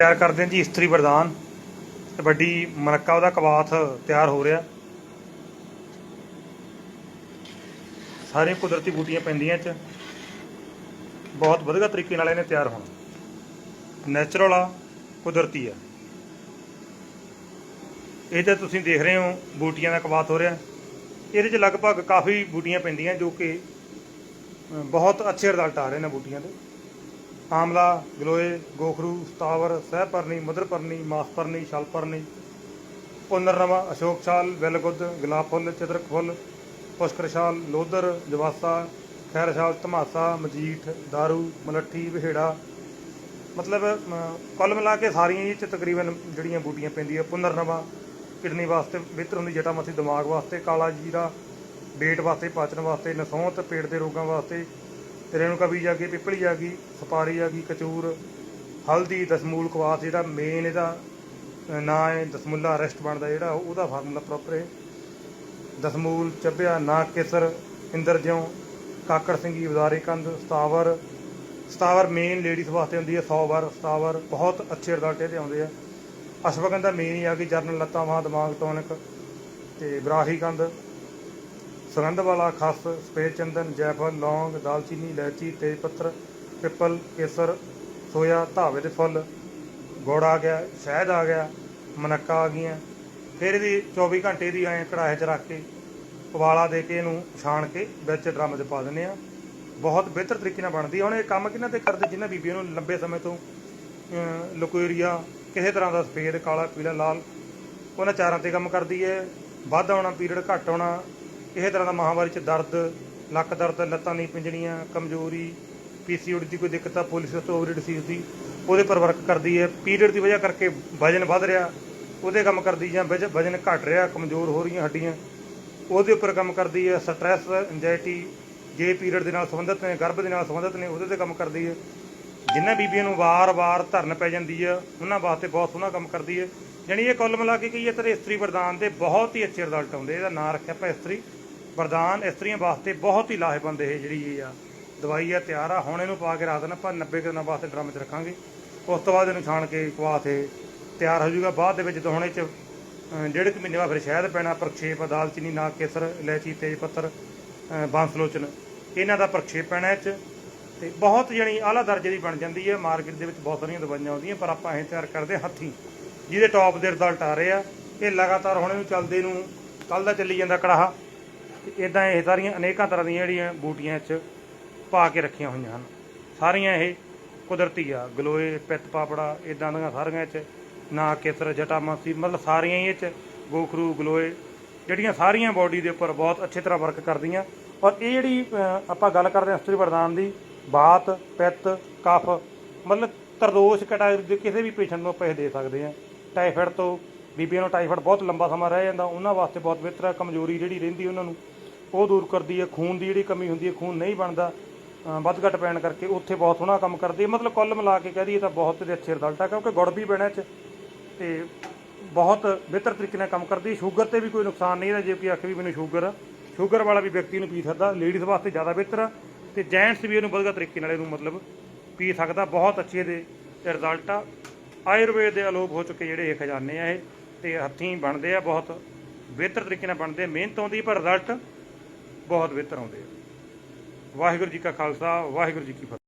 ਤਿਆਰ ਕਰਦੇ ਹਾਂ ਜੀ, ਇਸਤਰੀ ਵਰਦਾਨ। ਤੇ ਵੱਡੀ ਮਨੱਕਾ ਉਹਦਾ ਕਵਾਥ ਤਿਆਰ ਹੋ ਰਿਹਾ। ਸਾਰੇ ਕੁਦਰਤੀ ਬੂਟੀਆਂ ਪੈਂਦੀਆਂ ਚ। ਬਹੁਤ ਵਧੀਆ ਤਰੀਕੇ ਨਾਲ ਇਹਨੇ ਤਿਆਰ ਹੋਣਾ। ਨੈਚੁਰਲ ਆ, ਕੁਦਰਤੀ ਆ। ਇਹ ਤੇ ਤੁਸੀਂ ਦੇਖ ਰਹੇ ਹੋ, ਬੂਟੀਆਂ ਦਾ ਕਵਾਥ ਹੋ ਰਿਹਾ। ਇਹਦੇ ਚ ਲਗਭਗ ਕਾਫੀ ਬੂਟੀਆਂ ਪੈਂਦੀਆਂ ਜੋ ਕਿ ਬਹੁਤ ਅੱਛੇ ਰਿਜ਼ਲਟ ਆ ਰਹੇ ਨੇ ਬੂਟੀਆਂ ਦੇ। ਆਮਲਾ, ਗਲੋਏ, ਗੋਖਰੂ, ਸਤਾਵਰ, ਸਹਿਪਰਨੀ ਮਧਰਪਰਨੀ ਮਾਸਪਰਨੀ, ਛਲਪਰਨੀ ਪੁਨਰਨਵਾ ਅਸ਼ੋਕ ਛਾਲ ਬਿਲਗੁੱਦ ਗੁਲਾਬ ਫੁੱਲ ਚਿਤਰਕ ਫੁੱਲ ਪੁਸ਼ਕਰ ਛਾਲ ਲੋਧਰ, ਜਵਾਸਾ ਖੈਰ ਛਾਲ ਧਮਾਸਾ, ਮਜੀਠ, ਦਾਰੂ, ਮਲੱਠੀ, ਵਿਹੇੜਾ। ਮਤਲਬ ਕੁੱਲ ਮਿਲਾ ਕੇ ਸਾਰੀਆਂ ਇਹ ਚ ਤਕਰੀਬਨ ਜਿਹੜੀਆਂ ਬੂਟੀਆਂ ਪੈਂਦੀਆਂ ਪੁਨਰਨਵਾ ਕਿਡਨੀ ਵਾਸਤੇ ਬਿਹਤਰ ਹੁੰਦੀ ਜਟਾ ਮੱਥੀ ਦਿਮਾਗ ਵਾਸਤੇ, ਕਾਲਾ ਜੀਰਾ ਪੇਟ ਵਾਸਤੇ, ਪਾਚਨ ਵਾਸਤੇ, ਨਸੌਂਤ, ਪੇਟ ਦੇ ਰੋਗਾਂ ਵਾਸਤੇ ਰੇਣੂਕਾ ਬੀਜ ਆ ਗਈ, ਪਿੱਪਲੀ ਆ ਗਈ, ਸੁਪਾਰੀ ਆ ਗਈ, ਕਚੂਰ, ਹਲਦੀ, ਦਸਮੂਲ, ਕਵਾਸ ਜਿਹੜਾ ਮੇਨ ਇਹਦਾ ਨਾਂ ਹੈ, ਦਸਮੁੱਲਾ ਰੈਸਟ ਬਣਦਾ ਜਿਹੜਾ, ਉਹਦਾ ਫਾਰਮੂਲਾ ਪ੍ਰੋਪਰ ਹੈ। ਦਸਮੂਲ ਚੱਬਿਆ, ਨਾ ਕੇਸਰ, ਇੰਦਰ ਜਿਉ, ਕਾਕੜ ਸਿੰਘੀ ਵਜ਼ਾਰੇ ਕੰਦ ਸਤਾਵਰ ਸਤਾਵਰ ਮੇਨ ਲੇਡੀਜ਼ ਵਾਸਤੇ ਹੁੰਦੀ ਹੈ 100 ਵਾਰ, ਸਤਾਵਰ, ਬਹੁਤ ਅੱਛੇ ਰਿਜ਼ਲਟ ਇਹਦੇ ਆਉਂਦੇ ਆ। ਅਸ਼ਵਗੰਧਾ ਮੇਨ ਹੀ ਆ ਗਈ, ਜਰਨਲ ਲੱਤਾਂ ਵਾਂ, ਦਿਮਾਗ ਟੋਨਿਕ ਤੇ ਬਰਾਹੀ ਕੰਦ ਸੁਗੰਧ ਵਾਲਾ ਖਸ, ਸਫੇਦ ਚੰਦਨ, ਜੈਫਲ, ਲੌਂਗ, ਦਾਲਚੀਨੀ, ਇਲਾਇਚੀ, ਤੇਜ ਪੱਤਰ ਪਿੱਪਲ, ਕੇਸਰ, ਸੋਇਆ, ਧਾਵੇ ਦੇ ਫੁੱਲ। ਗੁੜ ਆ ਗਿਆ, ਸ਼ਹਿਦ ਆ ਗਿਆ, ਮਨੱਕਾ ਆ ਗਈਆਂ। ਫਿਰ ਇਹਦੀ 24 ਘੰਟੇ ਦੀ ਐਂ ਕੜਾਹੇ 'ਚ ਰੱਖ ਕੇ, ਉਬਾਲਾ ਦੇ ਕੇ ਇਹਨੂੰ ਛਾਣ ਕੇ ਵਿੱਚ ਡਰਮ 'ਚ ਪਾ ਦਿੰਦੇ ਆ ਬਹੁਤ ਬਿਹਤਰ ਤਰੀਕੇ ਨਾਲ ਬਣਦੀ ਆ। ਹੁਣ ਇਹ ਕੰਮ ਕਿਹਨਾਂ ਤੇ ਕਰਦੇ? ਜਿਨ੍ਹਾਂ ਬੀਬੀਆਂ ਨੂੰ ਲੰਬੇ ਸਮੇਂ ਤੋਂ ਲੁਕੋਰੀਆ ਕਿਸੇ ਤਰ੍ਹਾਂ ਦਾ ਸਫੇਦ, ਕਾਲਾ, ਪੀਲਾ, ਲਾਲ, ਉਹਨਾਂ ਚਾਰਾਂ ਤੇ ਕੰਮ ਕਰਦੀ ਹੈ। ਵੱਧ ਆਉਣਾ, ਪੀਰੀਅਡ ਘੱਟ ਆਉਣਾ ਕਿਸੇ ਤਰ੍ਹਾਂ ਦਾ ਮਹਾਵਾਰੀ ਚ ਦਰਦ ਲੱਕ ਦਰਦ, ਲੱਤਾਂ ਨਹੀਂ ਪਿੰਜਣੀਆਂ, ਕਮਜ਼ੋਰੀ, ਪੀਸੀਓਡੀ ਦੀ ਕੋਈ ਦਿੱਕਤ ਆ ਪੋਲੀਸਿਸਟ ਓਵਰੀ ਡਿਸੀਜ਼ ਦੀ, ਉਹਦੇ ਪਰ ਵਰਕ ਕਰਦੀ ਹੈ। ਪੀਰੀਅਡ ਦੀ ਵਜ੍ਹਾ ਕਰਕੇ ਵਜਨ ਵੱਧ ਰਿਹਾ, ਉਹਦੇ ਕੰਮ ਕਰਦੀ ਜਾਂ ਵਜ- ਵਜਨ ਘਟ ਰਿਹਾ, ਕਮਜ਼ੋਰ ਹੋ ਰਹੀਆਂ ਹੱਡੀਆਂ, ਉਹਦੇ ਉੱਪਰ ਕੰਮ ਕਰਦੀ ਹੈ ਸਟ੍ਰੈਸ ਐਂਜ਼ਾਇਟੀ ਜੇ ਪੀਰੀਅਡ ਦੇ ਨਾਲ ਸੰਬੰਧਿਤ ਨੇ, ਗਰਭ ਦੇ ਨਾਲ ਸੰਬੰਧਿਤ ਨੇ, ਉਹਦੇ ਤੇ ਕੰਮ ਕਰਦੀ ਹੈ। ਜਿਨ੍ਹਾਂ ਬੀਬੀਆਂ ਨੂੰ ਵਾਰ-ਵਾਰ ਧਰਨ ਪੈ ਜਾਂਦੀ ਹੈ, ਉਹਨਾਂ ਵਾਸਤੇ ਬਹੁਤ ਸੋਹਣਾ ਕੰਮ ਕਰਦੀ ਹੈ। ਜਾਣੀ ਇਹ ਕੁੱਲ ਮਿਲਾ ਕੇ ਕਹੀਏ ਤਾਂ ਇਸਤਰੀ ਵਰਦਾਨ ਦੇ ਬਹੁਤ ਹੀ ਅੱਛੇ ਰਿਜ਼ਲਟ ਆਉਂਦੇ ਇਹਦਾ ਨਾਂ ਰੱਖਿਆ ਆਪਾਂ ਇਸਤਰੀ। ਵਰਦਾਨ ਇਸਤਰੀਆਂ ਵਾਸਤੇ ਬਹੁਤ ਹੀ ਲਾਹੇਵੰਦ ਇਹ ਜਿਹੜੀ ਇਹ ਆ। ਦਵਾਈ ਆ, ਤਿਆਰ ਆ, ਹੁਣ ਇਹਨੂੰ ਪਾ ਕੇ ਰੱਖ ਦੇਣਾ ਆਪਾਂ 90 ਕੁ ਦਿਨਾਂ ਵਾਸਤੇ ਡਰਮ 'ਚ ਰੱਖਾਂਗੇ। ਉਸ ਤੋਂ ਬਾਅਦ ਇਹਨੂੰ ਛਾਣ ਕੇ ਕਵਾ ਇਹ ਤਿਆਰ ਹੋ ਜਾਊਗਾ। ਬਾਅਦ ਦੇ ਵਿੱਚ ਜਦੋਂ ਹੁਣ ਇਹ 'ਚ ਡੇਢ ਕੁ ਮਹੀਨੇ ਬਾਅਦ ਫਿਰ ਸ਼ਹਿਦ ਪੈਣਾ, ਪ੍ਰਖੇਪ ਦਾਲਚੀਨੀ ਨਾਗ ਕੇਸਰ, ਇਲਾਇਚੀ, ਤੇਜ ਪੱਤਰ ਬਾਂਸਲੋਚਨ, ਇਹਨਾਂ ਦਾ ਪ੍ਰਖੇਪ ਪੈਣਾ ਇਹ 'ਚ। ਤੇ ਬਹੁਤ ਜਣੀ ਆਲਾ ਦਰਜੇ ਦੀ ਬਣ ਜਾਂਦੀ ਹੈ। ਮਾਰਕੀਟ ਦੇ ਵਿੱਚ ਬਹੁਤ ਸਾਰੀਆਂ ਦਵਾਈਆਂ ਆਉਂਦੀਆਂ, ਪਰ ਆਪਾਂ ਇਹ ਤਿਆਰ ਕਰਦੇ ਹਾਂ ਹੱਥੀਂ। ਜਿਹਦੇ ਟੌਪ ਦੇ ਰਿਜ਼ਲਟ ਆ ਰਹੇ ਆ, ਇਹ ਲਗਾਤਾਰ ਹੁਣ ਇਹਨੂੰ ਚੱਲਦੇ ਨੂੰ ਕੱਲ ਦਾ ਚੱਲੀ ਜਾਂਦਾ ਕੜਾਹਾ। ਇਦਾਂ ਇਹ ਸਾਰੀਆਂ ਅਨੇਕਾਂ ਤਰ੍ਹਾਂ ਦੀਆਂ ਜਿਹੜੀਆਂ ਬੂਟੀਆਂ ਇੱਥੇ ਪਾ ਕੇ ਰੱਖੀਆਂ ਹੋਈਆਂ ਹਨ। ਸਾਰੀਆਂ ਇਹ ਕੁਦਰਤੀ ਆ, ਗਲੋਏ, ਪਿੱਤ ਪਾਪੜਾ ਇਦਾਂ ਦੀਆਂ ਸਾਰੀਆਂ 'ਚ ਨਾ ਕੇਸਰ ਜਟਾਮਾਸੀ ਮਤਲਬ ਸਾਰੀਆਂ ਹੀ ਇਹ 'ਚ ਗੋਖਰੂ, ਗਲੋਏ, ਜਿਹੜੀਆਂ ਸਾਰੀਆਂ ਬਾਡੀ ਦੇ ਉੱਪਰ ਬਹੁਤ ਅੱਛੀ ਤਰ੍ਹਾਂ ਵਰਕ ਕਰਦੀਆਂ। ਔਰ ਇਹ ਜਿਹੜੀ ਆਪਾਂ ਗੱਲ ਕਰਦੇ ਹਾਂ ਅਸਤਰੀ ਵਰਦਾਨ ਦੀ, ਬਾਤ, ਪਿੱਤ, ਕਫ, ਮਤਲਬ ਤਰਦੋਸ਼ ਕੈਟਾਗਰੀ ਦੇ ਕਿਸੇ ਵੀ ਪੇਸ਼ੈਂਟ ਨੂੰ ਆਪਾਂ ਇਹ ਦੇ ਸਕਦੇ ਹਾਂ। ਟਾਈਫਾਇਡ ਤੋਂ ਬੀਬੀਆਂ ਨੂੰ ਟਾਈਫਾਇਡ ਬਹੁਤ ਲੰਬਾ ਸਮਾਂ ਰਹਿ ਜਾਂਦਾ, ਉਹਨਾਂ ਵਾਸਤੇ ਬਹੁਤ ਬਿਹਤਰ ਹੈ ਕਮਜ਼ੋਰੀ ਜਿਹੜੀ ਰਹਿੰਦੀ ਉਹਨਾਂ ਨੂੰ। ਉਹ ਦੂਰ ਕਰਦੀ ਹੈ, ਖੂਨ ਦੀ ਜਿਹੜੀ ਕਮੀ ਹੁੰਦੀ ਹੈ, ਖੂਨ ਨਹੀਂ ਬਣਦਾ ਵੱਧ ਘੱਟ ਪੈਣ ਕਰਕੇ ਉੱਥੇ ਬਹੁਤ ਸੋਹਣਾ ਕੰਮ ਕਰਦੀ ਹੈ। ਮਤਲਬ ਕੁੱਲ ਮਿਲਾ ਕੇ ਕਹਿ ਦਈਏ ਤਾਂ ਬਹੁਤ ਦੇ ਅੱਛੇ ਰਿਜ਼ਲਟ ਆ, ਕਿਉਂਕਿ ਗੁੜ ਵੀ ਪੈਣਾ ਚ ਤੇ ਬਹੁਤ ਬਿਹਤਰ ਤਰੀਕੇ ਨਾਲ ਕੰਮ ਕਰਦੀ ਸ਼ੂਗਰ ਤੇ ਵੀ ਕੋਈ ਨੁਕਸਾਨ ਨਹੀਂ ਹੈ ਜੇ ਕੋਈ ਆਖੇ ਵੀ ਮੈਨੂੰ ਸ਼ੂਗਰ ਆ। ਸ਼ੂਗਰ ਵਾਲਾ ਵੀ ਵਿਅਕਤੀ ਨੂੰ ਪੀ ਸਕਦਾ ਲੇਡੀਜ਼ ਵਾਸਤੇ ਜ਼ਿਆਦਾ ਬਿਹਤਰ ਆ ਤੇ ਜੈਂਟਸ ਵੀ ਇਹਨੂੰ ਵਧੀਆ ਤਰੀਕੇ ਨਾਲ ਇਹਨੂੰ ਮਤਲਬ ਪੀ ਸਕਦਾ, ਬਹੁਤ ਅੱਛੇ ਦੇ ਰਿਜ਼ਲਟ ਆ। ਆਯੁਰਵੇਦ ਦੇ ਅਲੋਪ ਹੋ ਚੁੱਕੇ ਜਿਹੜੇ ਇਹ ਖਜ਼ਾਨੇ ਆ ਇਹ ਤੇ ਹੱਥੀਂ ਬਣਦੇ ਆ, ਬਹੁਤ ਬਿਹਤਰ ਤਰੀਕੇ ਨਾਲ ਬਣਦੇ ਮਿਹਨਤ ਆਉਂਦੀ ਪਰ ਰਿਜ਼ਲਟ ਬਹੁਤ ਬਿਹਤਰ ਆਉਂਦੇ ਆ। ਵਾਹਿਗੁਰੂ ਜੀ ਕਾ ਖਾਲਸਾ ਵਾਹਿਗੁਰੂ ਜੀ ਕੀ ਫਤਿਹ।